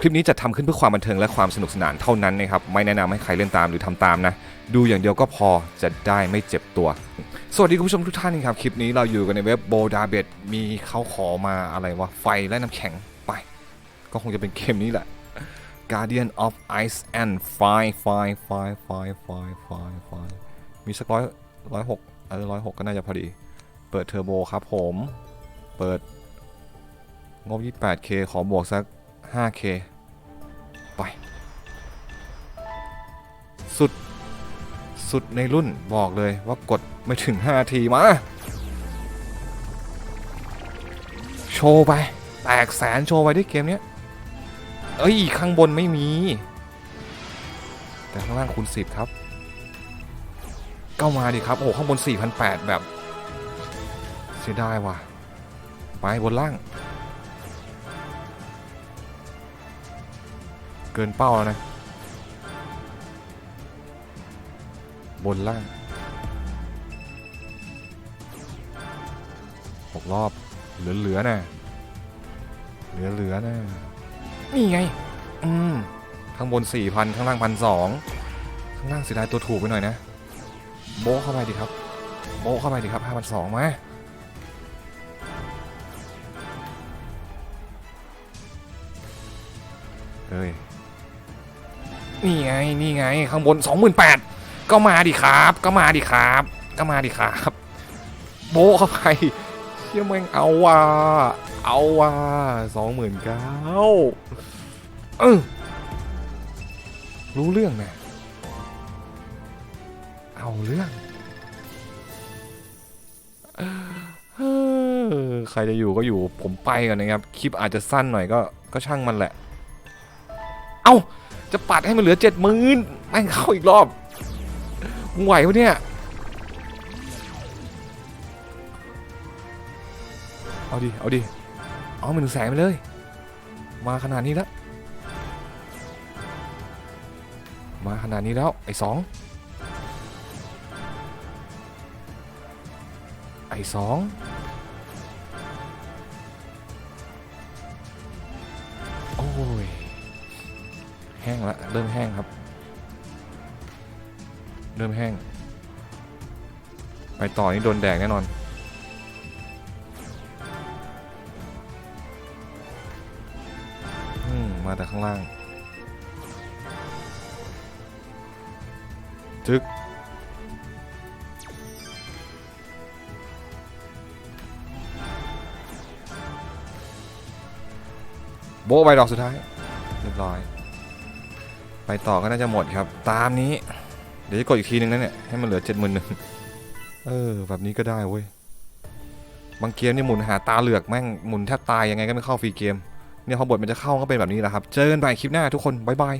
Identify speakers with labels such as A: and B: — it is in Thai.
A: คลิปนี้จะทำขึ้นเพื่อความบันเทิงและความสนุกสนานเท่านั้นนะครับ ไม่แนะนำให้ใครเล่นตามหรือทำตามนะ ดูอย่างเดียวก็พอจะได้ไม่เจ็บตัว สวัสดีคุณผู้ชมทุกท่านครับ คลิปนี้เราอยู่กันในเว็บโบดาเบดมีเขาขอมาอะไรวะ ไฟและน้ำแข็งไป ก็คงจะเป็นเกมนี้แหละ Guardian of Ice and Fire Fire Fire Fire Fire Fire Fire มีสักร้อยร้อยหกเออร้อยหกก็น่าจะพอดี เปิดเทอร์โบครับผม เปิดงบ 28K ขอบวกสัก 5K ไป สุด สุดในรุ่นบอกเลยว่ากดไม่ถึง 5 ทีมา โชว์ไป แตกแสนโชว์ไปด้วยเกมเนี้ยเอ้ย ข้างบนไม่มี แต่ข้างล่างคูณ 10 ครับก็มาดิครับ โอ้โห ข้างบน 4,800 แบบ เสียดายว่ะ ไปบนล่าง เกินเป้าแล้วนะ บนล่างหกรอบ เหลือๆนะเหลือๆนะนี่ไง อืมข้างบน4,000ข้างล่างพันสองข้างล่างเสียดายตัวถูกไปหน่อยนะ โบเข้าไปดิครับ โบเข้าไปดิครับ5,200มเฮ้ย นี่ไงนี่ไงข้างบน 28,000 ก็มาดิครับ ก็มาดิครับ ก็มาดิครับ โบเข้าไปเชี่ยแม่งเอาว่ะเอาว่ะสองหมื่นเก้าเออรู้เรื่องนะเอาเรื่องเออใครจะอยู่ก็อยู่ผมไปก่อนนะครับ คลิปอาจจะสั้นหน่อยก็ก็ช่างมันแหละ เอ้า จะปัดให้มันเหลือเจ็ดหมื่นแม่งเข้าอีกรอบมึงไหวปะเนี่ย เอาดิ เอาดิ เอามันหนึ่งแสนไปเลย มาขนาดนี้แล้ว มาขนาดนี้แล้ว ไอ้สอง ไอ้สอง ห้งละเริ่มแห้งครับ เริ่มแห้ง ไปต่อนี่โดนแดกแน่นอน อืม มาแต่ข้างล่าง จึกโบใบดอกสุดท้าย เรียบร้อย ไปต่อก็น่าจะหมดครับ ตามนี้ เดี๋ยวจะกดอีกทีนึงนะเนี่ย ให้มันเหลือเจ็ดหมื่นหนึ่งเออ แบบนี้ก็ได้เว้ย บางเกมนี่หมุนหาตาเหลือกแม่งหมุนแทบตายยังไงก็ไม่เข้าฟรีเกม เนี่ยพอบทมันจะเข้าก็เป็นแบบนี้แหละครับ เจอกันใหม่คลิปหน้าทุกคน บ๊ายบาย